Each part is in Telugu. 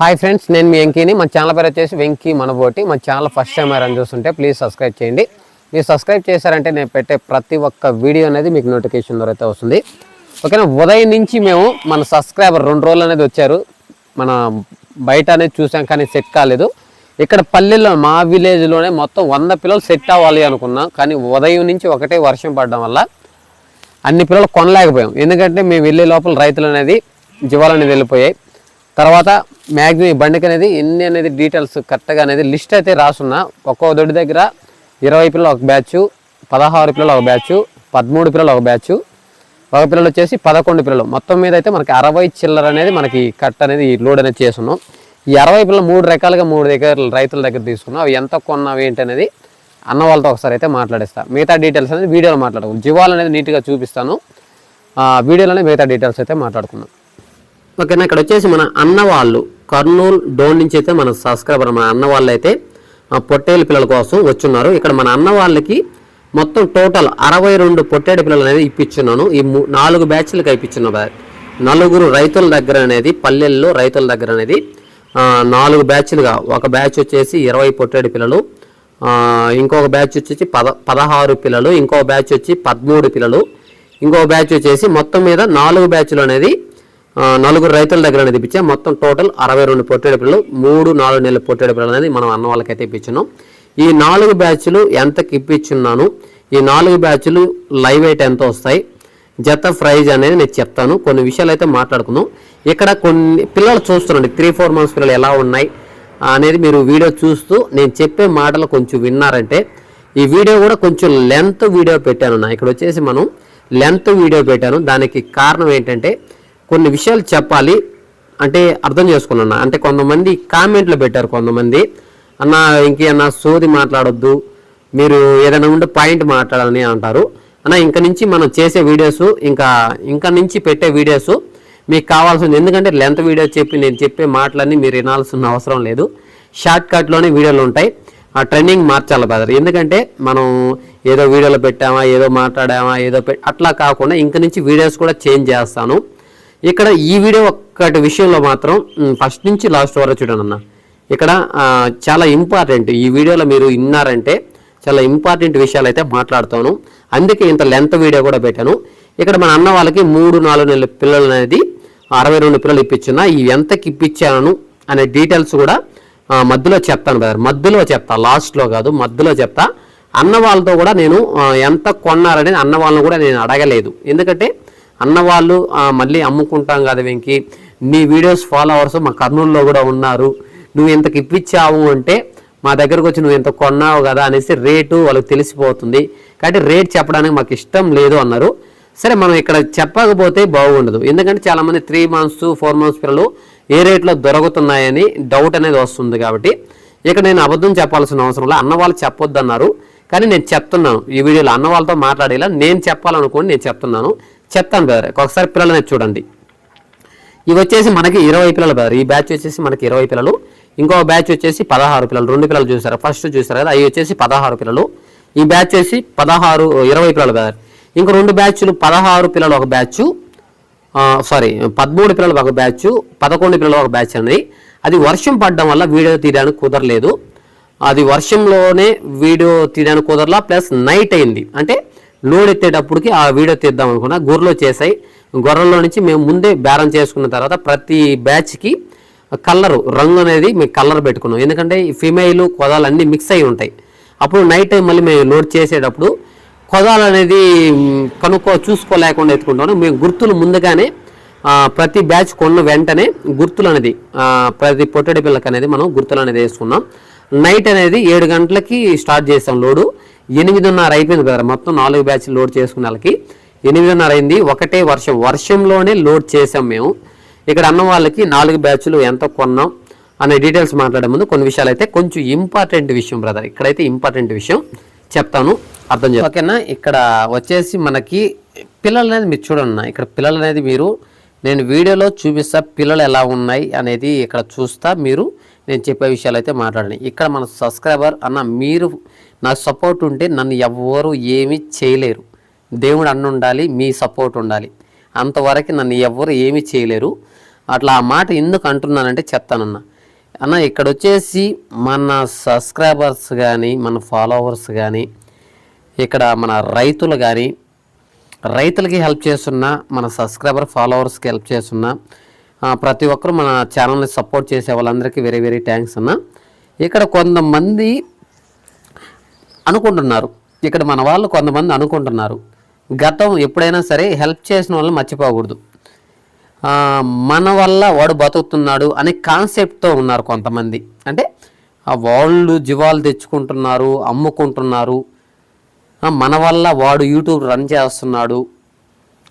హాయ్ ఫ్రెండ్స్ నేను మీ వెంకీని. మా ఛానల్ పేరు వచ్చేసి వెంకీ మనబోటి. మా ఛానల్ ఫస్ట్ టైం ఎవరైనా చూస్తుంటే ప్లీజ్ సబ్స్క్రైబ్ చేయండి. మీరు సబ్స్క్రైబ్ చేశారంటే నేను పెట్టే ప్రతి ఒక్క వీడియో అనేది మీకు నోటిఫికేషన్ ద్వారా అయితే వస్తుంది. ఓకేనా ఉదయం నుంచి మేము మన సబ్స్క్రైబర్ రెండు రోజులు అనేది వచ్చారు. మన బయట అనేది చూసాం కానీ సెట్ కాలేదు. ఇక్కడ పల్లెల్లో మా విలేజ్లోనే మొత్తం వంద పిల్లలు సెట్ అవ్వాలి అనుకున్నాం. కానీ ఉదయం నుంచి ఒకటే వర్షం పడడం వల్ల అన్ని పిల్లలు కొనలేకపోయాం. ఎందుకంటే మేము వెళ్ళే లోపల రైతులు అనేది జీవాలు అనేది వెళ్ళిపోయాయి. తర్వాత మ్యాక్సిమం ఈ బండికి అనేది ఎన్ని అనేది డీటెయిల్స్ కరెక్ట్గా అనేది లిస్ట్ అయితే రాసున్నా. ఒక్కో దొడ్డి దగ్గర ఇరవై పిల్లలు ఒక బ్యాచ్ పదహారు పిల్లలు ఒక బ్యాచ్ పదమూడు పిల్లలు ఒక బ్యాచ్ ఒక పిల్లలు వచ్చేసి పదకొండు పిల్లలు. మొత్తం మీద అయితే మనకి అరవై చిల్లర అనేది మనకి కట్ అనేది లోడ్ అనేది చేస్తున్నాం. ఈ అరవై పిల్లలు మూడు రకాలుగా మూడు దగ్గర రైతుల దగ్గర తీసుకున్నాం. అవి ఎంత కొన్నావు ఏంటి అనేది అన్న వాళ్ళతో ఒకసారి అయితే మాట్లాడిస్తా. మిగతా డీటెయిల్స్ అనేది వీడియోలో మాట్లాడుకుందాం జీవాలు అనేది నీట్గా చూపిస్తాను. ఆ, వీడియోలోనే మిగతా డీటెయిల్స్ అయితే మాట్లాడుకుందాం. ఓకేనా ఇక్కడ వచ్చేసి మన అన్న వాళ్ళు కర్నూలు డోన్ నుంచి అయితే మన సబ్స్క్రైబర్ మన అన్న వాళ్ళు అయితే పొట్టేలు పిల్లల కోసం వచ్చున్నారు. ఇక్కడ మన అన్న వాళ్ళకి మొత్తం టోటల్ అరవై రెండు పొట్టేడు పిల్లలు అనేది ఇప్పించున్నాను ఈ నాలుగు బ్యాచ్లకు ఇప్పించున్నా నలుగురు రైతుల దగ్గర అనేది పల్లెల్లో రైతుల దగ్గర అనేది నాలుగు బ్యాచ్లుగా ఒక బ్యాచ్ వచ్చేసి ఇరవై పొట్టేడు పిల్లలు ఇంకొక బ్యాచ్ వచ్చేసి పద పదహారు పిల్లలు ఇంకో బ్యాచ్ వచ్చి పదమూడు పిల్లలు ఇంకో బ్యాచ్ వచ్చేసి మొత్తం మీద నాలుగు బ్యాచ్లు అనేది నలుగురు రైతుల దగ్గర అనేది ఇప్పించాం. మొత్తం టోటల్ అరవై రెండు పొట్టేడు పిల్లలు మూడు నాలుగు నెలల పొట్టేడు పిల్లలు అనేది మనం అన్న వాళ్ళకైతే ఇప్పించున్నాం. ఈ నాలుగు బ్యాచ్లు ఎంతకి ఇప్పించున్నాను? ఈ నాలుగు బ్యాచ్లు లైవ్ ఎయిట్ ఎంత వస్తాయి? జత ప్రైజ్ అనేది నేను చెప్తాను. కొన్ని విషయాలు అయితే మాట్లాడుకుందాం. ఇక్కడ కొన్ని పిల్లలు చూస్తున్నాండి త్రీ ఫోర్ మంత్స్ పిల్లలు ఎలా ఉన్నాయి అనేది మీరు వీడియో చూస్తూ నేను చెప్పే మాటలు కొంచెం విన్నారంటే ఈ వీడియో కూడా కొంచెం లెంత్ వీడియో పెట్టాను. నా ఇక్కడ వచ్చేసి మనం లెంత్ వీడియో పెట్టాను. దానికి కారణం ఏంటంటే కొన్ని విషయాలు చెప్పాలి అంటే అర్థం చేసుకున్నాను. అంటే కొంతమంది కామెంట్లు పెట్టారు కొంతమంది. అన్న ఇంకేమన్నా సోది మాట్లాడొద్దు. మీరు ఏదైనా ఉంటే పాయింట్ మాట్లాడాలని అంటారు. అన్న ఇంక నుంచి మనం చేసే వీడియోస్ ఇంకా ఇంకా నుంచి పెట్టే వీడియోస్ మీకు కావాల్సింది. ఎందుకంటే లెంత్ వీడియో చెప్పి నేను చెప్పే మాటలన్నీ మీరు వినాల్సిన అవసరం లేదు. షార్ట్ కట్లోనే వీడియోలు ఉంటాయి. ఆ ట్రెండింగ్ మార్చాలి బ్రదర్. ఎందుకంటే మనం ఏదో వీడియోలో పెట్టామా ఏదో మాట్లాడామా ఏదో అట్లా కాకుండా ఇంక నుంచి వీడియోస్ కూడా చేంజ్ చేస్తాను. ఇక్కడ ఈ వీడియో ఒక్కటి విషయంలో మాత్రం ఫస్ట్ నుంచి లాస్ట్ వరకు చూడండి అన్న. ఇక్కడ చాలా ఇంపార్టెంట్ ఈ వీడియోలో మీరు విన్నారంటే చాలా ఇంపార్టెంట్ విషయాలు అయితే మాట్లాడుతాను. అందుకే ఇంత లెంత్ వీడియో కూడా పెట్టాను. ఇక్కడ మన అన్న వాళ్ళకి మూడు నాలుగు నెలల పిల్లలు అనేది అరవై రెండు పిల్లలు ఇప్పించున్నా ఈ ఎంతకి ఇప్పించాను అనే డీటెయిల్స్ కూడా మధ్యలో చెప్తాను బ్రదర్ మధ్యలో చెప్తా లాస్ట్లో కాదు మధ్యలో చెప్తా. అన్న వాళ్ళతో కూడా నేను ఎంత కొన్నారనేది అన్న వాళ్ళని కూడా నేను అడగలేదు. ఎందుకంటే అన్న వాళ్ళు మళ్ళీ అమ్ముకుంటాం కదా వెంకి నీ వీడియోస్ ఫాలోవర్స్ మా కర్నూలులో కూడా ఉన్నారు. నువ్వు ఇంతకు ఇప్పించావు అంటే మా దగ్గరకు వచ్చి నువ్వు ఎంత కొన్నావు కదా అనేసి రేటు వాళ్ళకి తెలిసిపోతుంది. కాబట్టి రేట్ చెప్పడానికి మాకు ఇష్టం లేదు అన్నారు. సరే మనం ఇక్కడ చెప్పకపోతే బాగుండదు. ఎందుకంటే చాలామంది త్రీ మంత్స్ ఫోర్ మంత్స్ పిల్లలు ఏ రేట్లో దొరుకుతున్నాయని డౌట్ అనేది వస్తుంది కాబట్టి ఇక్కడ నేను అబద్ధం చెప్పాల్సిన అవసరం లేదు. అన్న వాళ్ళు చెప్పొద్దు అన్నారు కానీ నేను చెప్తున్నాను. ఈ వీడియోలో అన్న వాళ్ళతో మాట్లాడేలా నేను చెప్పాలనుకోండి నేను చెప్తున్నాను. చెప్తాను బ్రదర్ ఒకసారి పిల్లలని చూడండి. ఇవి వచ్చేసి మనకి ఇరవై పిల్లలు బ్రదర్ ఈ బ్యాచ్ వచ్చేసి మనకి ఇరవై పిల్లలు. ఇంకో బ్యాచ్ వచ్చేసి పదహారు పిల్లలు. రెండు పిల్లలు చూసారు? ఫస్ట్ చూసారు? కదా అవి వచ్చేసి పదహారు పిల్లలు. ఈ బ్యాచ్ వచ్చేసి పదహారు ఇరవై పిల్లలు బ్రదర్ ఇంకో రెండు బ్యాచ్లు పదహారు పిల్లలు ఒక బ్యాచ్ సారీ పదమూడు పిల్లలు ఒక బ్యాచ్ పదకొండు పిల్లలు ఒక బ్యాచ్ అనేది. అది వర్షం పడడం వల్ల వీడియో తీయడానికి కుదరలేదు. అది వర్షంలోనే వీడియో తీయడానికి కుదరలా ప్లస్ నైట్ అయింది. అంటే లోడ్ ఎత్తేటప్పటికి ఆ వీడియో తీద్దాం అనుకున్నా. గొర్రెలు చేసాయి గొర్రెల్లో నుంచి మేము ముందే బేరం చేసుకున్న తర్వాత ప్రతి బ్యాచ్కి కలరు రంగు అనేది మేము కలర్ పెట్టుకున్నాం. ఎందుకంటే ఈ ఫిమేల్ కొదాలు అన్నీ మిక్స్ అయి ఉంటాయి. అప్పుడు నైట్ టైం మళ్ళీ మేము లోడ్ చేసేటప్పుడు కొదాలు అనేది కనుక్కో చూసుకోలేకుండా ఎత్తుకుంటాను. మేము గుర్తులు ముందుగానే ప్రతి బ్యాచ్ కొన్న వెంటనే గుర్తులు అనేది ప్రతి పొట్టడి పిల్లకి అనేది మనం గుర్తులు అనేది వేసుకున్నాం. నైట్ అనేది ఏడు గంటలకి స్టార్ట్ చేసాం లోడు. ఎనిమిదిన్నర అయిపోయింది బ్రదర్ మొత్తం నాలుగు బ్యాచ్ లోడ్ చేసుకున్న వాళ్ళకి. ఎనిమిదిన్నర అయింది ఒకటే వర్షం. వర్షంలోనే లోడ్ చేసాం మేము. ఇక్కడ అన్న వాళ్ళకి నాలుగు బ్యాచ్లు ఎంత కొన్నాం అనే డీటెయిల్స్ మాట్లాడే ముందు కొన్ని విషయాలు అయితే కొంచెం ఇంపార్టెంట్ విషయం బ్రదర్. ఇక్కడైతే ఇంపార్టెంట్ విషయం చెప్తాను అర్థం చేస్తాను ఓకేనా? ఇక్కడ వచ్చేసి మనకి పిల్లలు అనేది మీరు చూడండి ఇక్కడ పిల్లలు అనేది మీరు నేను వీడియోలో చూపిస్తా పిల్లలు ఎలా ఉన్నాయి అనేది ఇక్కడ చూస్తా మీరు నేను చెప్పే విషయాలు అయితే మాట్లాడండి ఇక్కడ మన సబ్స్క్రైబర్ అన్న మీరు నాకు సపోర్ట్ ఉంటే నన్ను ఎవ్వరు ఏమీ చేయలేరు. దేవుడు అన్న ఉండాలి మీ సపోర్ట్ ఉండాలి. అంతవరకు నన్ను ఎవ్వరు ఏమీ చేయలేరు. అట్లా ఆ మాట ఎందుకు అంటున్నానంటే చెప్తానన్న. అన్న ఇక్కడ వచ్చేసి మన సబ్స్క్రైబర్స్ కానీ మన ఫాలోవర్స్ కానీ ఇక్కడ మన రైతులు కానీ రైతులకి హెల్ప్ చేస్తున్నా మన సబ్స్క్రైబర్ ఫాలోవర్స్కి హెల్ప్ చేస్తున్నా ప్రతి ఒక్కరు మన ఛానల్ని సపోర్ట్ చేసే వాళ్ళందరికీ వెరీ వెరీ థ్యాంక్స్ అన్న. ఇక్కడ కొంతమంది అనుకుంటున్నారు. ఇక్కడ మన వాళ్ళు కొంతమంది అనుకుంటున్నారు. గతం ఎప్పుడైనా సరే హెల్ప్ చేసిన వాళ్ళని మర్చిపోకూడదు. మన వల్ల వాడు బతుకుతున్నాడు అనే కాన్సెప్ట్తో ఉన్నారు కొంతమంది. అంటే వాళ్ళు జీవాలు తెచ్చుకుంటున్నారు అమ్ముకుంటున్నారు. మన వల్ల వాడు యూట్యూబ్ రన్ చేస్తున్నాడు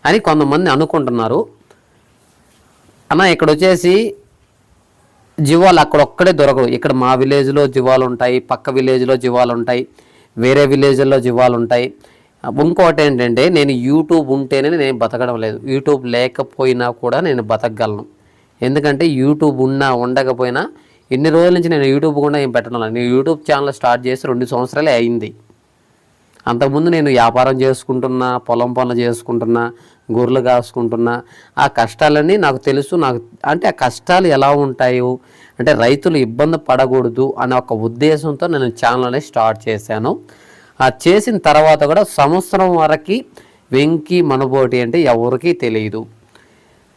అని కొంతమంది అనుకుంటున్నారు. అన్న ఇక్కడ వచ్చేసి జీవాలు అక్కడ ఒక్కడే దొరకవు. ఇక్కడ మా విలేజ్లో జీవాలు ఉంటాయి పక్క విలేజ్లో జీవాలు ఉంటాయి వేరే విలేజ్లో జీవాలు ఉంటాయి ఇంకోటి ఏంటంటే నేను యూట్యూబ్ ఉంటేనే నేను బతకడం లేదు. యూట్యూబ్ లేకపోయినా కూడా నేను బతకగలను. ఎందుకంటే యూట్యూబ్ ఉన్నా ఉండకపోయినా ఎన్ని రోజుల నుంచి నేను యూట్యూబ్ కూడా ఏం పెట్టడం లేదు. నేను యూట్యూబ్ ఛానల్ స్టార్ట్ చేసి రెండు సంవత్సరాలే అయింది. అంతకుముందు నేను వ్యాపారం చేసుకుంటున్నా పొలం పనులు చేసుకుంటున్నా గొర్రెలు కాసుకుంటున్నా ఆ కష్టాలన్నీ నాకు తెలుసు నాకు అంటే ఆ కష్టాలు ఎలా ఉంటాయో అంటే రైతులు ఇబ్బంది పడకూడదు అనే ఒక ఉద్దేశంతో నేను ఛానల్ని స్టార్ట్ చేశాను. ఆ చేసిన తర్వాత కూడా సంవత్సరం వరకు వెంకి మనబోటి అంటే ఎవరికీ తెలియదు.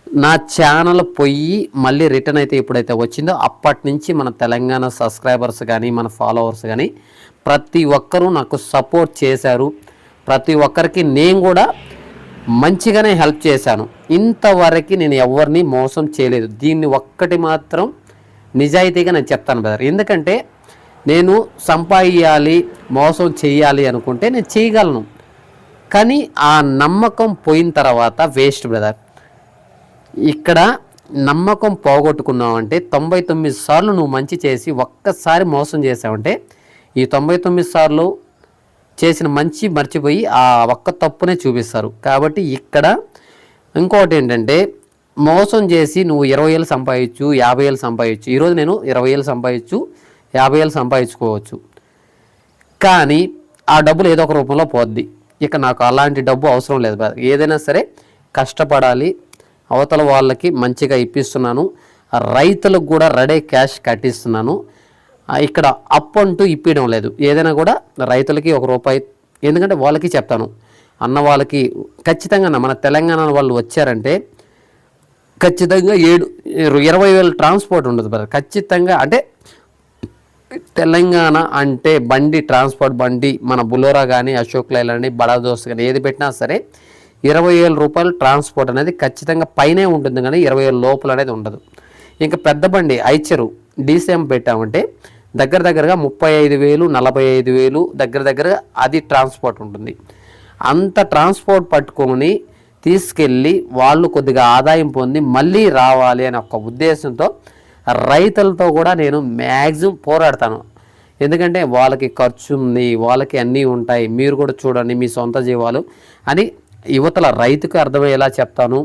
నా ఛానల్ పోయి మళ్ళీ రిటర్న్ అయితే ఎప్పుడైతే వచ్చిందో అప్పటి నుంచి మన తెలంగాణ సబ్స్క్రైబర్స్ కానీ మన ఫాలోవర్స్ కానీ ప్రతి ఒక్కరూ నాకు సపోర్ట్ చేశారు. ప్రతి ఒక్కరికి నేను కూడా మంచిగానే హెల్ప్ చేశాను. ఇంతవరకు నేను ఎవరిని మోసం చేయలేదు. దీన్ని ఒక్కటి మాత్రం నిజాయితీగా నేను చెప్తాను బ్రదర్ ఎందుకంటే నేను సంపాదించాలి మోసం చేయాలి అనుకుంటే నేను చేయగలను. కానీ ఆ నమ్మకం పోయిన తర్వాత వేస్ట్ బ్రదర్ ఇక్కడ నమ్మకం పోగొట్టుకున్నావంటే తొంభై తొమ్మిది సార్లు నువ్వు మంచి చేసి ఒక్కసారి మోసం చేసావంటే ఈ తొంభై తొమ్మిది సార్లు చేసిన మంచి మర్చిపోయి ఆ ఒక్క తప్పునే చూపిస్తారు. కాబట్టి ఇక్కడ ఇంకోటి ఏంటంటే మోసం చేసి నువ్వు ఇరవై ఏళ్ళు సంపాదించు యాభై ఏళ్ళు సంపాదించు. ఈరోజు నేను ఇరవై ఏళ్ళు సంపాదించు యాభై ఏళ్ళు సంపాదించుకోవచ్చు. కానీ ఆ డబ్బులు ఏదో ఒక రూపంలో పోద్ది. ఇక నాకు అలాంటి డబ్బు అవసరం లేదు. ఏదైనా సరే కష్టపడాలి. అవతల వాళ్ళకి మంచిగా ఇప్పిస్తున్నాను. రైతులకు కూడా రెడీ క్యాష్ కట్టిస్తున్నాను. ఇక్కడ అప్ అంటూ ఇప్పించడం లేదు. ఏదైనా కూడా రైతులకి ఒక రూపాయి ఎందుకంటే వాళ్ళకి చెప్తాను. అన్న వాళ్ళకి ఖచ్చితంగా మన తెలంగాణ వాళ్ళు వచ్చారంటే ఖచ్చితంగా ఏడు ఇరవై వేల ట్రాన్స్పోర్ట్ ఉండదు బ్రదర్. ఖచ్చితంగా అంటే తెలంగాణ అంటే బండి ట్రాన్స్పోర్ట్ బండి మన బులోరా కానీ అశోక్ లైలాండ్ బడా కానీ ఏది పెట్టినా సరే ఇరవై వేల రూపాయలు ట్రాన్స్పోర్ట్ అనేది ఖచ్చితంగా పైనే ఉంటుంది కానీ ఇరవై వేల లోపల అనేది ఉండదు. ఇంకా పెద్ద బండి ఐచరు డీసీఎం పెట్టామంటే దగ్గర దగ్గరగా ముప్పై ఐదు వేలు నలభై ఐదు వేలు దగ్గర దగ్గరగా అది ట్రాన్స్పోర్ట్ ఉంటుంది. అంత ట్రాన్స్పోర్ట్ పట్టుకొని తీసుకెళ్ళి వాళ్ళు కొద్దిగా ఆదాయం పొంది మళ్ళీ రావాలి అనే ఒక ఉద్దేశంతో రైతులతో కూడా నేను మ్యాక్సిమం పోరాడతాను. ఎందుకంటే వాళ్ళకి ఖర్చు ఉంది వాళ్ళకి అన్నీ ఉంటాయి మీరు కూడా చూడండి మీ సొంత జీవాలు అని యువతల రైతుకు అర్థమయ్యేలా చెప్తాను.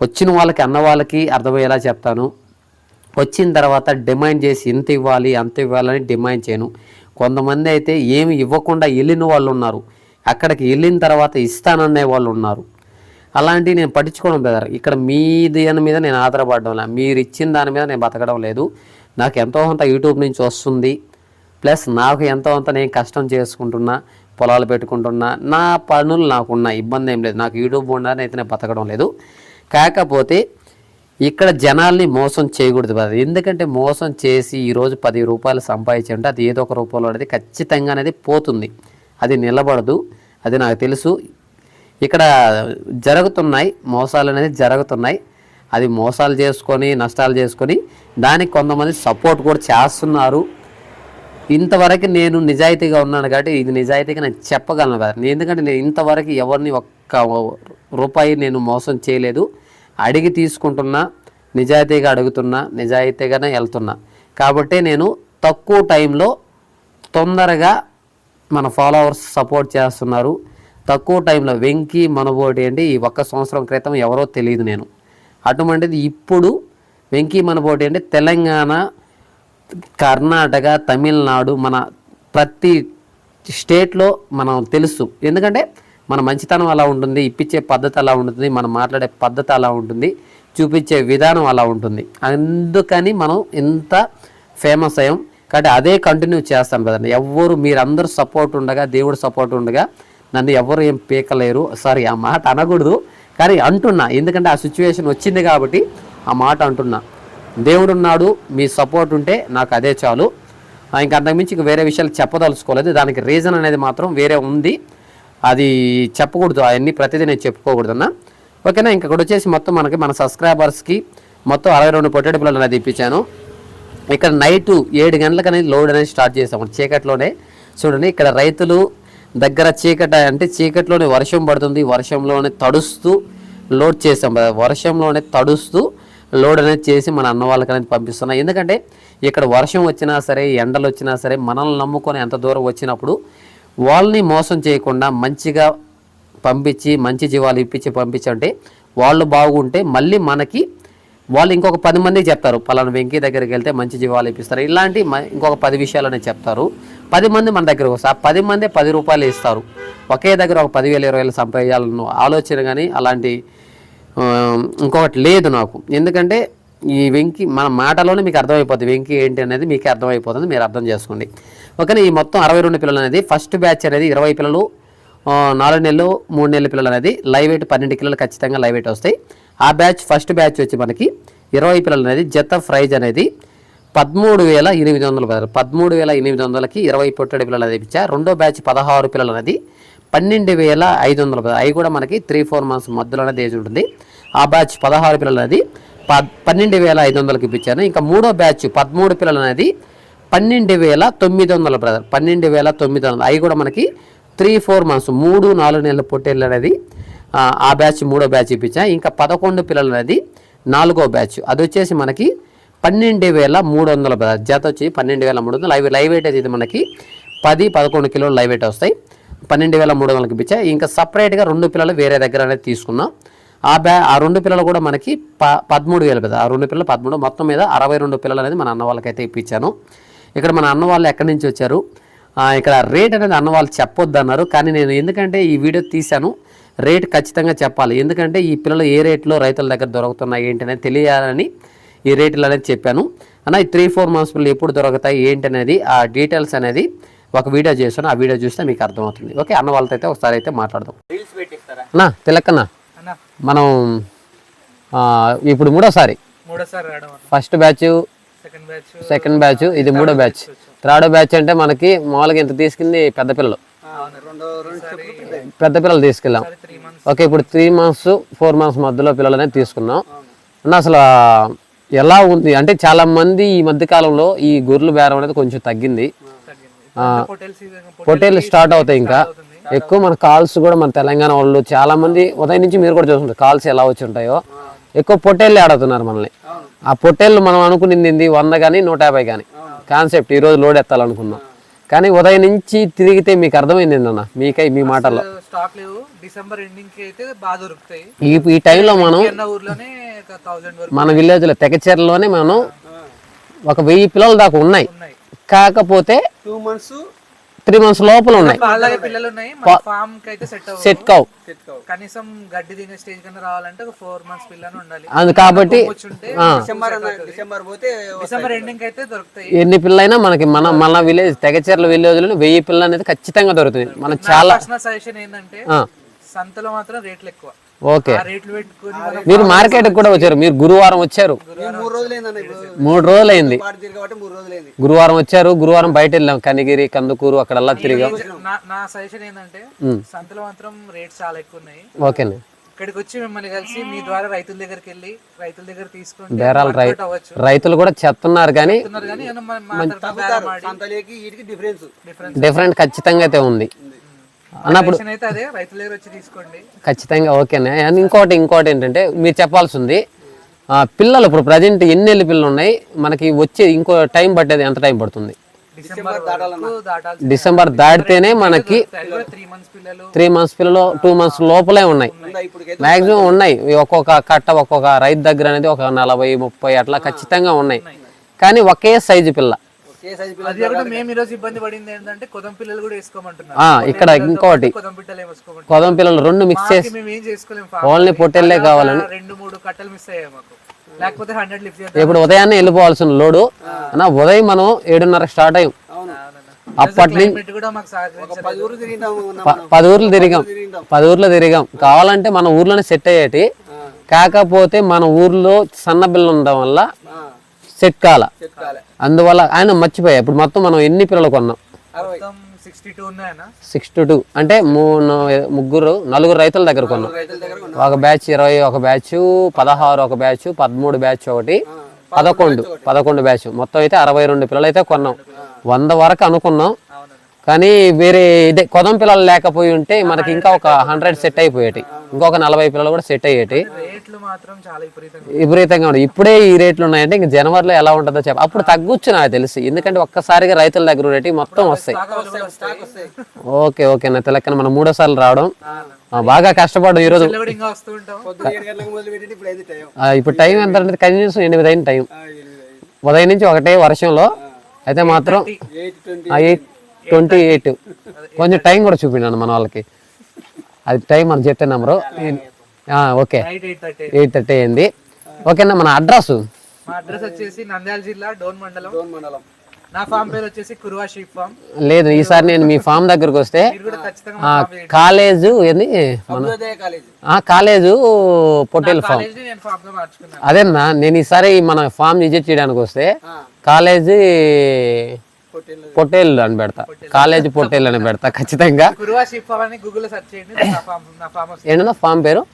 వచ్చిన వాళ్ళకి అన్న వాళ్ళకి అర్థమయ్యేలా చెప్తాను. వచ్చిన తర్వాత డిమాండ్ చేసి ఇంత ఇవ్వాలి అంత ఇవ్వాలని డిమాండ్ చేయను. కొంతమంది అయితే ఏమి ఇవ్వకుండా వెళ్ళిన వాళ్ళు ఉన్నారు. అక్కడికి వెళ్ళిన తర్వాత ఇస్తాననే వాళ్ళు ఉన్నారు. అలాంటివి నేను పట్టించుకోవడం బెదర్ ఇక్కడ మీ దాని మీద నేను ఆధారపడడం లేదు. మీరు ఇచ్చిన దాని మీద నేను బతకడం లేదు. నాకు ఎంతో కొంత యూట్యూబ్ నుంచి వస్తుంది. ప్లస్ నాకు ఎంతో కొంత నేను కష్టం చేసుకుంటున్నా పొలాలు పెట్టుకుంటున్నా నా పనులు నాకున్న ఇబ్బంది ఏం లేదు. నాకు యూట్యూబ్ ఉండాలని అయితే నేను బతకడం లేదు. కాకపోతే ఇక్కడ జనాల్ని మోసం చేయకూడదు బ్రదర్. ఎందుకంటే మోసం చేసి ఈరోజు పది రూపాయలు సంపాదించంటే అది ఏదో ఒక రూపంలో అనేది ఖచ్చితంగా అనేది పోతుంది. అది నిలబడదు. అది నాకు తెలుసు. ఇక్కడ జరుగుతున్నాయి మోసాలు అనేది జరుగుతున్నాయి. అది మోసాలు చేసుకొని నష్టాలు చేసుకొని దానికి కొంతమంది సపోర్ట్ కూడా చేస్తున్నారు. ఇంతవరకు నేను నిజాయితీగా ఉన్నాను కాబట్టి ఇది నిజాయితీగా నేను చెప్పగలను కదా ఎందుకంటే నేను ఇంతవరకు ఎవరిని ఒక్క రూపాయి నేను మోసం చేయలేదు. అడిగి తీసుకుంటున్నా నిజాయితీగా అడుగుతున్నా నిజాయితీగానే వెళ్తున్నా. కాబట్టి నేను తక్కువ టైంలో తొందరగా మన ఫాలోవర్స్ సపోర్ట్ చేస్తున్నారు. తక్కువ టైంలో వెంకి మనబోటి అంటే ఈ ఒక్క సంవత్సరం క్రితం ఎవరో తెలియదు నేను. అటువంటిది ఇప్పుడు వెంకీ మనబోటి అంటే తెలంగాణ కర్ణాటక తమిళనాడు మన ప్రతి స్టేట్లో మనం తెలుసు. ఎందుకంటే మన మంచితనం అలా ఉంటుంది ఇప్పించే పద్ధతి అలా ఉంటుంది మనం మాట్లాడే పద్ధతి అలా ఉంటుంది చూపించే విధానం అలా ఉంటుంది. అందుకని మనం ఇంత ఫేమస్ అయ్యాం. కాబట్టి అదే కంటిన్యూ చేస్తాం కదండి. ఎవ్వరు మీరందరూ సపోర్ట్ ఉండగా దేవుడు సపోర్ట్ ఉండగా నన్ను ఎవరు ఏం పీకలేరు. సారీ ఆ మాట అనకూడదు. కానీ అంటున్నా ఎందుకంటే ఆ సిచ్యువేషన్ వచ్చింది కాబట్టి ఆ మాట అంటున్నా. దేవుడు ఉన్నాడు మీ సపోర్ట్ ఉంటే నాకు అదే చాలు. ఇంకా అంతకుమించి ఇంక వేరే విషయాలు చెప్పదలుచుకోలేదు. దానికి రీజన్ అనేది మాత్రం వేరే ఉంది. అది చెప్పకూడదు అవన్నీ ప్రతిదీ నేను చెప్పుకోకూడదన్నా. ఓకేనా? ఇంకా ఇక్కడ వచ్చేసి మొత్తం మనకి మన సబ్స్క్రైబర్స్కి మొత్తం అరవై రెండు పొట్టేడు పిల్లలు అనేది ఇప్పించాను. ఇక్కడ నైట్ ఏడు గంటలకు అనేది లోడ్ అనేది స్టార్ట్ చేసాము చీకట్లోనే. చూడండి ఇక్కడ రైతులు దగ్గర చీకట అంటే చీకట్లోనే వర్షం పడుతుంది. వర్షంలోనే తడుస్తూ లోడ్ చేసాం. వర్షంలోనే తడుస్తూ లోడ్ అనేది చేసి మన అన్న వాళ్ళకి అనేది పంపిస్తున్నాం. ఎందుకంటే ఇక్కడ వర్షం వచ్చినా సరే ఎండలు వచ్చినా సరే మనల్ని నమ్ముకొని ఎంత దూరం వచ్చినప్పుడు వాళ్ళని మోసం చేయకుండా మంచిగా పంపించి మంచి జీవాలు ఇప్పించి పంపించంటే వాళ్ళు బాగుంటే మళ్ళీ మనకి వాళ్ళు ఇంకొక పది మందికి చెప్తారు పలానా వెంకీ దగ్గరికి వెళ్తే మంచి జీవాలు ఇప్పిస్తారు. ఇలాంటి మ- ఇంకొక పది విషయాలని చెప్తారు. పది మంది మన దగ్గరకు వస్తారు. ఆ పది మంది పది రూపాయలు ఇస్తారు. ఒకే దగ్గర ఒక పదివేలు ఇరవై వేలు సంపాదించాలన్న ఆలోచన కానీ అలాంటి ఇంకొకటి లేదు నాకు. ఎందుకంటే ఈ వెంకి మన మాటలోనే మీకు అర్థమైపోతుంది వెంకి ఏంటి అనేది మీకు అర్థమైపోతుంది. మీరు అర్థం చేసుకోండి. ఓకేనా ఈ మొత్తం అరవై రెండు పిల్లలు అనేది ఫస్ట్ బ్యాచ్ అనేది ఇరవై పిల్లలు నాలుగు నెలలు మూడు నెలల పిల్లలు అనేది లైవ్ వెయిట్ పన్నెండు కిలోలు ఖచ్చితంగా లైవ్ వెయిట్ వస్తాయి. ఆ బ్యాచ్ ఫస్ట్ బ్యాచ్ వచ్చి మనకి ఇరవై పిల్లలు అనేది జత ప్రైజ్ అనేది పదమూడు వేల ఎనిమిది వందలు పదహారు పదమూడు వేల ఎనిమిది వందలకి ఇరవై పొట్టడి పిల్లలు అనేది ఇచ్చా రెండో బ్యాచ్ పదహారు పిల్లలు అనేది పన్నెండు వేల ఐదు వందల అవి కూడా మనకి త్రీ ఫోర్ మంత్స్ మధ్యలో అనేది ఏజ్ ఉంటుంది. ఆ బ్యాచ్ పదహారు పిల్లలు అనేది పద్ పన్నెండు వేల ఐదు వందలకి ఇప్పించాను ఇంకా మూడో బ్యాచ్ పదమూడు పిల్లలు అనేది పన్నెండు వేల తొమ్మిది వందల బ్రదర్ పన్నెండు వేల తొమ్మిది వందలు. అవి కూడా మనకి త్రీ ఫోర్ మంత్స్ మూడు నాలుగు నెలల పొట్టేళ్ళు అనేది ఆ, బ్యాచ్ మూడో బ్యాచ్ ఇప్పించా. ఇంకా పదకొండు పిల్లలు అనేది నాలుగో బ్యాచ్ అది వచ్చేసి మనకి పన్నెండు వేల మూడు వందల బ్రదర్ జత వచ్చి పన్నెండు వేల మూడు వందలు. లైవ్ లైవ్ వెయిట్ అయితే ఇది మనకి పది పదకొండు కిలోలు లైవ్ వెయిట్ వస్తాయి. పన్నెండు వేల మూడు వందలకి ఇప్పించా. ఇంకా సపరేట్గా రెండు పిల్లలు వేరే దగ్గర అనేది తీసుకున్నాం. ఆ బ్యా ఆ రెండు పిల్లలు కూడా మనకి ప పదమూడు వేలు పెద్ద ఆ రెండు పిల్లలు పదమూడు మొత్తం మీద అరవై రెండు పిల్లలు అనేది మన అన్న వాళ్ళకైతే ఇప్పించాను. ఇక్కడ మన అన్న వాళ్ళు ఎక్కడి నుంచి వచ్చారు? ఆ, ఇక్కడ రేట్ అనేది అన్న వాళ్ళు చెప్పొద్దు అన్నారు కానీ నేను ఎందుకంటే ఈ వీడియో తీశాను రేట్ ఖచ్చితంగా చెప్పాలి. ఎందుకంటే ఈ పిల్లలు ఏ రేట్లో రైతుల దగ్గర దొరుకుతున్నాయి ఏంటి అనేది తెలియాలని ఈ రేట్లు అనేది చెప్పాను. అన్న ఈ త్రీ ఫోర్ మంత్స్ పిల్లలు ఎప్పుడు దొరుకుతాయి ఏంటి అనేది ఆ డీటెయిల్స్ అనేది ఒక వీడియో చేశాను. ఆ వీడియో చూస్తే మీకు అర్థమవుతుంది. ఓకే అన్న వాళ్ళతో అయితే ఒకసారి అయితే మాట్లాడదాం. అన్నా తిలక్కన్న అన్న. మనం ఆ, ఇప్పుడు మూడోసారి. ఫస్ట్ బ్యాచ్ సెకండ్ బ్యాచ్ ఇది మూడో బ్యాచ్ థర్డ్ బ్యాచ్ అంటే మనకి మామూలుగా ఇంత తీసుకుంది పెద్ద పిల్లలు. రెండో రెండు పెద్ద పిల్లలు తీసుకెళ్ళాం. ఓకే ఇప్పుడు త్రీ మంత్స్ ఫోర్ మంత్స్ మధ్యలో పిల్లలు అనేది తీసుకున్నాం. అన్న అసలు ఎలా ఉంది? అంటే చాలా మంది ఈ మధ్య కాలంలో ఈ గొర్రెల బేరం అనేది కొంచెం తగ్గింది. తగ్గింది. హోటల్ సీజన్ పొట్టేళ్ళు స్టార్ట్ అవుతాయి ఇంకా. ఎక్కువ మన కాల్స్ కూడా మన తెలంగాణ వాళ్ళు చాలా మంది ఉదయం నుంచి మీరు కూడా చూస్తుంటారు కాల్స్ ఎలా వచ్చి ఉంటాయో. ఎక్కువ పొట్టేళ్ళు ఆడుతున్నారు మనల్ని. ఆ పొట్టేళ్ళు మనం అనుకునింది వంద కానీ నూట యాభై కానీ కాన్సెప్ట్ ఈరోజు లోడ్ ఎత్తాలనుకున్నాం. కానీ ఉదయం నుంచి తిరిగితే మీకు అర్థమైంది ఏందన్న? మీకై మీ మాటల్లో. స్టాక్ లేవు. డిసెంబర్ ఎండింగ్కి అయితే బాగా దొరుకుతాయి. ఈ ఈ టైంలో మనం అన్న మన విలేజ్లో తెగచెరలోనే మనం ఒక వెయ్యి పిల్లలు దాకా ఉన్నాయి. ఉన్నాయి. కాకపోతే టూ మంత్స్ త్రీ మంత్స్ లోపల ఉన్నాయి. అలాగే పిల్లలు ఉన్నాయి మన ఫామ్కి అయితే సెట్ అవ్వదు సెట్ కావు. కనీసం గడ్డి తినే స్టేజ్ కన్నా రావాలంటే ఒక ఫోర్ మంత్స్ పిల్లని ఉండాలి. అది కాబట్టి డిసెంబర్ అన్న డిసెంబర్ పోతే డిసెంబర్ ఎండింగ్ అయితే దొరుకుతాయి. ఎన్ని పిల్లలైనా మనకి మన మన విలేజ్ తెగచెర్ల విలేజ్లో వెయ్యి పిల్లలు అనేది ఖచ్చితంగా దొరుకుతుంది. మనం చాలా సజెషన్ ఏంటంటే సంతలో మాత్రం రేట్లు ఎక్కువ. ఓకే. మీరు మార్కెట్ కూడా వచ్చారు. మీరు గురువారం వచ్చారు. మూడు రోజులైంది తిరిగి గురువారం వచ్చారు. గురువారం బయట వెళ్ళాం. కనిగిరి కందుకూరు అక్కడల్లా తిరిగాం. నా నా సజెషన్ ఏంటంటే సంతలో మాత్రం రేట్స్ చాలా ఎక్కువ ఉన్నాయి ఓకేనే ఇక్కడికి వచ్చి మిమ్మల్ని కలిసి మీ ద్వారా రైతుల దగ్గరికి వెళ్ళి రైతుల దగ్గర తీసుకుంటే బేరాలు రైతులు కూడా చెప్తున్నారు కానీ డిఫరెన్స్ డిఫరెంట్ ఖచ్చితంగా అయితే ఉంది. అన్నప్పుడు ఖచ్చితంగా ఓకేనే. అండ్ ఇంకోటి ఇంకోటి ఏంటంటే మీరు చెప్పాల్సి ఉంది పిల్లలు ఇప్పుడు ప్రజెంట్ ఎన్ని నెలల పిల్లలు ఉన్నాయి? మనకి వచ్చే ఇంకో టైం పట్టేది ఎంత టైం పడుతుంది? డిసెంబర్ దాటితేనే మనకి త్రీ మంత్స్ పిల్లలు టూ మంత్స్ లోపలే ఉన్నాయి. మాక్సిమం ఉన్నాయి. ఒక్కొక్క కట్ట ఒక్కొక్క రైతు దగ్గర అనేది ఒక నలభై ముప్పై అట్లా ఖచ్చితంగా ఉన్నాయి. కానీ ఒకే సైజు పిల్ల. అది మేము ఈ రోజు ఇబ్బంది పడింది ఏంటంటే కొదం పిల్లలు కూడా వేసుకోమంటున్నారు. ఆ, ఇక్కడ ఇంకోటి కొదం పిల్లలు రెండు మిక్స్ చేసి మాకి మేము ఏం చేసుకోలేము ఓన్లీ పొట్టెళ్ళే కావాలని. రెండు మూడు కట్టలు మిస్ అయ్యాయి మాకు. లేకపోతే హండ్రెడ్ లిఫ్ట్ ఇప్పుడు ఉదయాన్నే వెళ్ళిపోవాల్సిన లోడు. అన్న ఉదయం మనం ఏడున్నర స్టార్ట్ అయ్యాం. అవును. అప్పటి నుంచి క్లైమేట్ కూడా మాకు సహకరించలేదు. పది ఊరు తిరిగినాము మొన్న ప- పది ఊర్లు తిరిగాం. పది ఊర్లు తిరిగాం. కావాలంటే మన ఊర్లోనే సెట్ అయ్యేటి. కాకపోతే మన ఊర్లో సన్న బిల్లు ఉండడం వల్ల సెట్ కాల అందువల్ల ఆయన మర్చిపోయా. ఇప్పుడు మొత్తం మనం ఎన్ని పిల్లలు కొన్నాం? సిక్స్టీ టూ అంటే మూడు ముగ్గురు నలుగురు రైతుల దగ్గర కొన్నాం. ఒక బ్యాచ్ ఇరవై ఒక బ్యాచ్ పదహారు ఒక బ్యాచ్ పదమూడు బ్యాచ్ ఒకటి పదకొండు పదకొండు బ్యాచ్ మొత్తం అయితే అరవై రెండు పిల్లలు అయితే కొన్నాం వంద వరకు అనుకున్నాం. కానీ వేరే ఇదే కొదం పిల్లలు లేకపోయి ఉంటే మనకి ఇంకా ఒక హండ్రెడ్ సెట్ అయిపోయేటి. ఇంకొక నలభై పిల్లలు కూడా సెట్ అయ్యేటి. రేట్లు మాత్రం చాలా విపరీతంగా ఉన్నాయి. ఇప్పుడే ఈ రేట్లు ఉన్నాయంటే ఇంక జనవరిలో ఎలా ఉంటుందో చెప్ప అప్పుడు తగ్గొచ్చు నాకు తెలిసి. ఎందుకంటే ఒక్కసారిగా రైతుల దగ్గర రేటు మొత్తం వస్తాయి. స్టాక్ వస్తాయి. Okay okay. నా తెలక్కన మనం మూడోసార్లు రావడం. బాగా ఈరోజు మొదలు పెట్టి ఇప్పుడు టైం. ఆ, ఇప్పుడు టైం ఎంత అంటే కనీసం ఎనిమిది అయిన టైం. ఉదయం నుంచి ఒకటే వర్షంలో. అయితే మాత్రం ఎయిట్ ట్వంటీ ఎయిట్. కొంచెం టైం? కూడా చూపించాను మన వాళ్ళకి. అది టైం మనం చెప్తే నెంబరు. ఓకే. Eight thirty. అయింది. ఓకేనా మన అడ్రస్? మా అడ్రస్ వచ్చేసి నంద్యాల జిల్లా డోన్ మండలం. డోన్ మండలం. నా ఫామ్ పేరు వచ్చేసి కురువా షీప్ ఫామ్. లేదు ఈసారి నేను మీ ఫామ్ దగ్గరకు వస్తే. కాలేజు ఏంది? కాలేజ్. ఆ, కాలేజు పొట్టేల్ ఫామ్. అదేనా నేను ఈసారి మన ఫామ్ విజిట్ చేయడానికి వస్తే కాలేజీ పొట్టేళ్ళు అని పెడతా. కాలేజీ పొట్టేల్ అని పెడతా ఖచ్చితంగా. ఏంటన్నా ఫామ్ పేరు?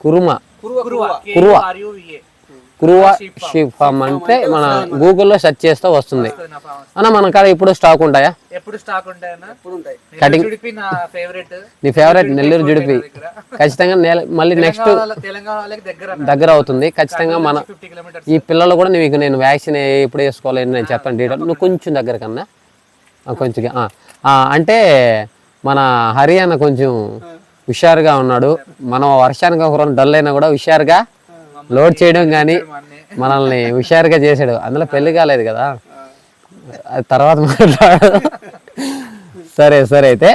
కురుమ. కురువ. కురువా షీప్ ఫామ్ అంటే మన గూగుల్లో సెర్చ్ చేస్తే వస్తుంది. అన్న మన కాడ ఇప్పుడు స్టాక్ ఉంటాయా? ఎప్పుడు స్టాక్ జుడిపి నా ఫేవరెట్ నీ ఫేవరెట్ నెల్లూరు జుడిపి ఖచ్చితంగా నెల- మళ్ళీ నెక్స్ట్ దగ్గర దగ్గర అవుతుంది. ఖచ్చితంగా మన ఈ పిల్లలు కూడా నీకు నేను వ్యాక్సిన్ ఎప్పుడు వేసుకోవాలి నేను చెప్పాను డీటెయిల్ నువ్వు కొంచెం దగ్గర కన్నా. కొంచెం అంటే మన హరియానా కొంచెం హుషారుగా ఉన్నాడు. మనం వర్షానికి ఒక రెండు డల్ అయినా కూడా హుషారుగా లోడ్ చేయడం కానీ మనల్ని హుషారుగా చేసాడు అందులో పెళ్ళి కాలేదు కదా. తర్వాత మాట్లాడు. సరే సరే అయితే.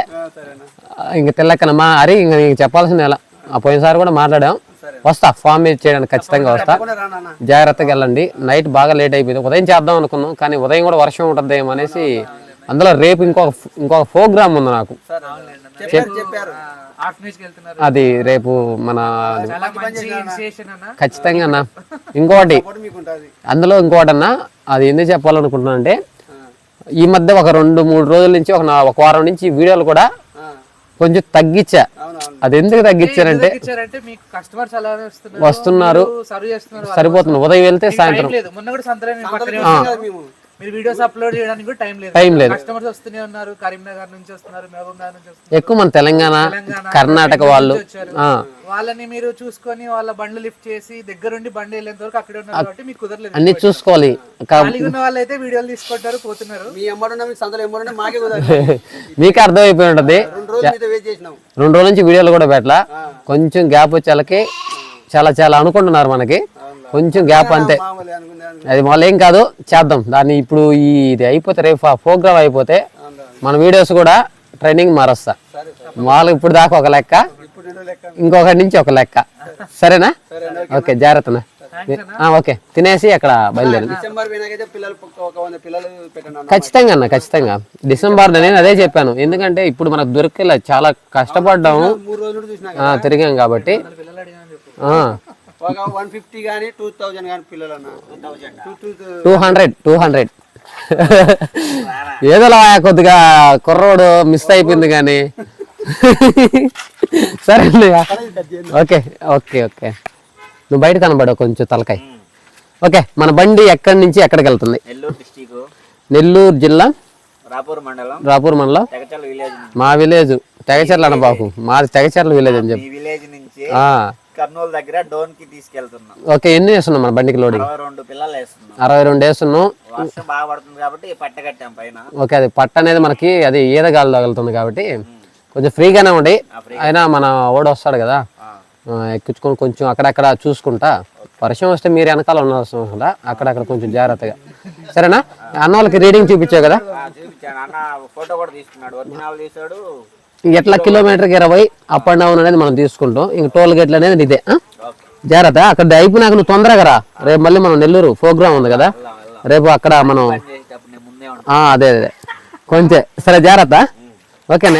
ఇంక తెల్లక్కన మా హరి ఇంక నీకు చెప్పాల్సింది ఎలా? ఆ పోయినసారి కూడా మాట్లాడాం. వస్తా ఫామ్ మీద చేయడానికి ఖచ్చితంగా వస్తా. జాగ్రత్తగా వెళ్ళండి. నైట్ బాగా లేట్ అయిపోయింది. ఉదయం చేద్దాం అనుకున్నాం కానీ ఉదయం కూడా వర్షం ఉంటుందేమో అనేసి అందులో రేపు ఇంకొక ఇంకొక ప్రోగ్రామ్ ఉంది నాకు. అది రేపు మన ఖచ్చితంగా అన్న. ఇంకోటి సపోర్ట్ మీకు ఉంటుంది అందులో ఇంకోటి అన్న అది ఎందుకు చెప్పాలనుకుంటున్నా అంటే ఈ మధ్య ఒక రెండు మూడు రోజుల నుంచి ఒక ఒక వారం నుంచి వీడియోలు కూడా కొంచెం తగ్గించా. అది ఎందుకు తగ్గించారంటే ఇచ్చారంటే మీకు కస్టమర్స్ అలా వస్తున్నారు వస్తున్నారు. సర్వ్ చేస్తున్నారు సరిపోతుంది. ఉదయం వెళ్తే సాయంత్రం. మీరు వీడియోస్ అప్లోడ్ చేయడానికి కూడా టైం లేదు. టైం లేదు. కస్టమర్స్ వస్తూనే ఉన్నారు కరీంనగర్ నుంచి వస్తున్నారు నుంచి ఎక్కువ మన తెలంగాణ కర్ణాటక వాళ్ళు. వాళ్ళని మీరు చూసుకొని వాళ్ళ బండ్లు లిఫ్ట్ చేసి దగ్గరుండి బండి వెళ్ళేంత వరకు అక్కడే ఉన్నారు కాబట్టి మీకు కుదరలేదు. అన్ని చూసుకోవాలి. ఉన్న వాళ్ళు అయితే వీడియోలు తీసుకుంటారు పోతున్నారు. మీ ఎమ్మడున్నా మీకు సంతలో ఎమ్మడున్నా మాకే కుదరదు. మీకు అర్థమైపోయి ఉంటుంది. రెండు రోజులు మీతో వెయిట్ చేసినాం. రెండు రోజుల నుంచి వీడియోలు కూడా పెట్టలా. కొంచెం గ్యాప్ వచ్చేళ్ళకి చాలా చాలా అనుకుంటున్నారు మనకి. కొంచెం గ్యాప్ అంతే. అది మళ్ళీ ఏం కాదు చేద్దాం. దాన్ని ఇప్పుడు ఈ ఇది అయిపోతే రేపు ప్రోగ్రామ్ అయిపోతే మన వీడియోస్ కూడా ట్రైనింగ్ మారస్తా. సరే సరే. మామూలుగా ఇప్పుడు దాకా ఒక లెక్క ఇంకొకటి నుంచి ఒక లెక్క. సరేనా? ఓకే జాగ్రత్తనా ఆ, ఓకే. తినేసి అక్కడ అన్న. ఖచ్చితంగా అన్న ఖచ్చితంగా. డిసెంబర్ నేను అదే చెప్పాను. ఎందుకంటే ఇప్పుడు మనకు దొరికేలా చాలా కష్టపడ్డాము. మూడు రోజులు చూసినా ఆ, తిరిగాం కాబట్టి. ఒక వన్ ఫిఫ్టీ కానీ టూ థౌజండ్ కానీ పిల్లలు అన్న టూ హండ్రెడ్ టూ హండ్రెడ్ ఏదోలా కొద్దిగా కుర్రోడు మిస్ అయిపోయింది కానీ సరే. Okay okay okay. నువ్వు బయట కనబడు కొంచెం తలకాయ. ఓకే మన బండి ఎక్కడి నుంచి ఎక్కడికి వెళ్తుంది? నెల్లూరు జిల్లా? రాపూర్ మండలం. రాపూర్ మండలం? మా విలేజ్ తెగచర్ల అనబాకు మాది తెగచర్ల విలేజ్ అని చెప్పి. ఈ విలేజ్ నుంచి ఆ, కర్నూలు దగ్గర డోన్కి తీసుకెళ్తున్నాం. ఓకే ఎన్ని వేస్తున్నాం మన బండికి లోడింగ్ అరవై రెండు పిల్లలు వేస్తున్నాం. అరవై రెండు వేస్తున్నాం. వర్షం బాగా పడుతుంది కాబట్టి పట్ట కట్టాం పైన. ఓకే అది పట్ట అనేది మనకి అది ఈదగాలి తగులుతుంది కాబట్టి కొంచెం ఫ్రీగానే ఉండి అయినా మన ఓడి వస్తాడు కదా. ఎక్కించుకొని కొంచెం అక్కడక్కడ చూసుకుంటా. వర్షం వస్తే మీరు వెనకాల ఉండవలసిన అవసరం. అక్కడక్కడ కొంచెం జాగ్రత్తగా. సరేనా? అన్న వాళ్ళకి రీడింగ్ చూపించావు కదా? చూపించాను. అన్న ఫోటో కూడా తీసుకున్నాడు. ఒరిజినల్ తీసాడు. ఎట్లా కిలోమీటర్కి ఇరవై అప్ అండ్ డౌన్ అనేది మనం తీసుకుంటాం. ఇంక టోల్ గేట్లు అనేది ఇదే జాగ్రత్త. అక్కడ అయిపోయినాక నువ్వు తొందరగా రా. రేపు మళ్ళీ మనం నెల్లూరు ప్రోగ్రామ్ ఉంది కదా? రేపు అక్కడ మనం అదే అదే. కొంచెం సరే జాగ్రత్త. ఓకేనా?